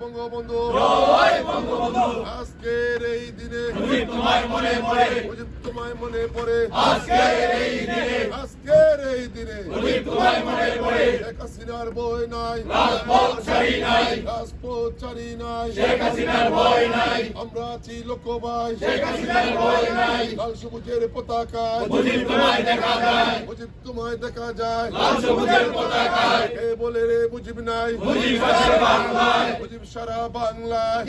বঙ্গবন্ধু। জয় বঙ্গবন্ধু। আজকের এই দিনে মুজিব তোমায় মনে পড়ে। মুজিব তোমায় মনে পড়ে। আজকের এই দিনে। আজকের এই দিনে মুজিব তোমায় মনে পড়ে। শেখ হাসিনার বই নাই। রাজপথ ছাড়ি নাই। রাজপথ চারি নাই। শেখ হাসিনার ভয় নাই। আমরা আছি লোকবাই। শেখ হাসিনার ভয় নাই। লাল সবুজের পতাকায়। মুজিব তোমায় দেখা যায়। মুজিব তোমায় দেখা যায়। লাল সবুজের পতাকায়। কে বলে রে মুজিব নাই। মুজিব সারা বাংলায়।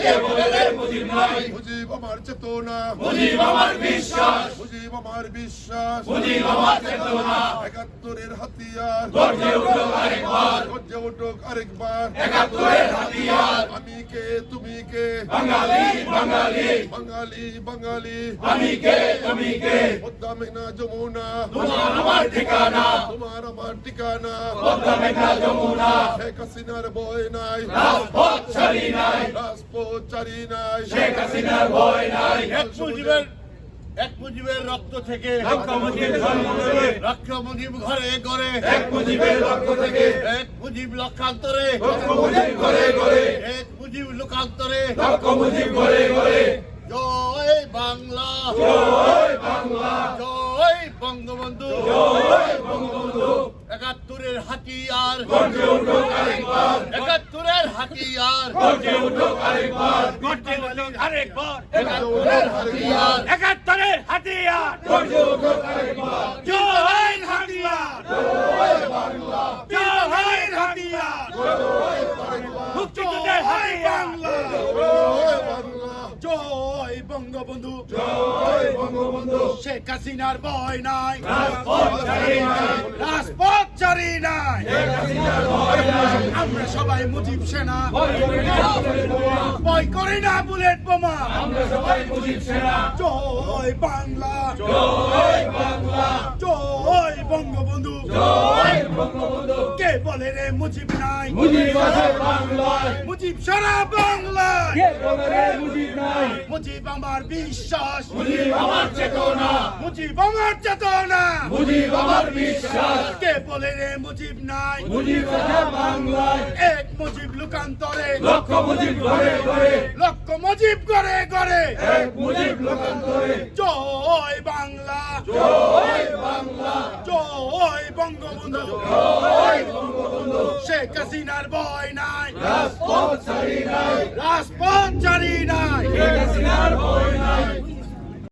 মুজিব নাই? মুজিব আমার চেতনা। মুজিব আমার বিশ্বাস। মুজিব আমার বিশ্বাস। মুজিব আমার চেতনা। একাত্তরের হাতিয়ার। গর্জে উঠো আরেকবার। গর্জে উঠুক আরেকবার। একাত্তরের হাতিয়ার। আমি কে? তুমি কে? বাঙালি বাঙালি। বাঙালি বাঙালি। আমি কে? তুমি কে? পদ্মা মেঘনা যমুনা। তোমার আমার ঠিকানা। তোমার আমার ঠিকানা। পদ্মা মেঘনা যমুনা। শেখ হাসিনার বই নাই রাজপথ ছাড়ি নাই। রাজপথ চারি নাই। শেখ হাসিনার ভয় নাই এক মুজিবের এক মুজিবের রক্ত থেকে রক্ষা মুজিব ঘরে ঘরে এক মুজিবের রক্ত থেকে। এক মুজিব লক্ষান্তরে। ঘরে ঘরে এক মুজিব লোকান্তরে। লক্ষ মুজিব ঘরে ঘরে জয় বাংলা। জয় বাংলা। জয় বঙ্গবন্ধু। জয় বঙ্গবন্ধু। একাত্তরের হাতিয়ার। গর্জে উঠো আরেকবার। একাত্তরের হাতিয়ার। গর্জে উঠো আরেকবার। গর্জে উঠো আরেকবার। একাত্তরের হাতিয়ার। একাত্তরের হাতিয়ার। গর্জে উঠো আরেকবার। জয় হাতিয়ার জয় হাতিয়ার হাতিয়ার জয় বাংলা। জয় বঙ্গবন্ধু। জয় বঙ্গবন্ধু। শেখ হাসিনার ভয় নাই। রাজপথ চারি নাই। আমরা সবাই মুজিব সেনা। ভয় করি না বুলেট বোমা। ভয় করি না বুলেট বোমা। আমরা সবাই মুজিব সেনা। জয় বাংলা। জয় বাংলা। মুজিব নাই। মুজিব আছে বাংলায়। মুজিব সারা বাংলায়। কে বলে রে মুজিব নাই? মুজিব আমার বিশ্বাস। মুজিব আমার চেতনা। মুজিব আমার চেতনা। মুজিব আমার বিশ্বাস। কে বলে রে মুজিব নাই? মুজিব আছে বাংলায়। এক মুজিব লোকান্তরে। লক্ষ মুজিব ঘরে ঘরে। লক্ষ মুজিব করে করে এক মুজিব লোকান্তরে। জয় বাংলা। জয় বাংলা। জয় বঙ্গবন্ধু। জয় হাসিনার ভয় নাই রাজপথ ছাড়ি নাই রাজপথ জারি নাই কাসিনার হাসিনার নাই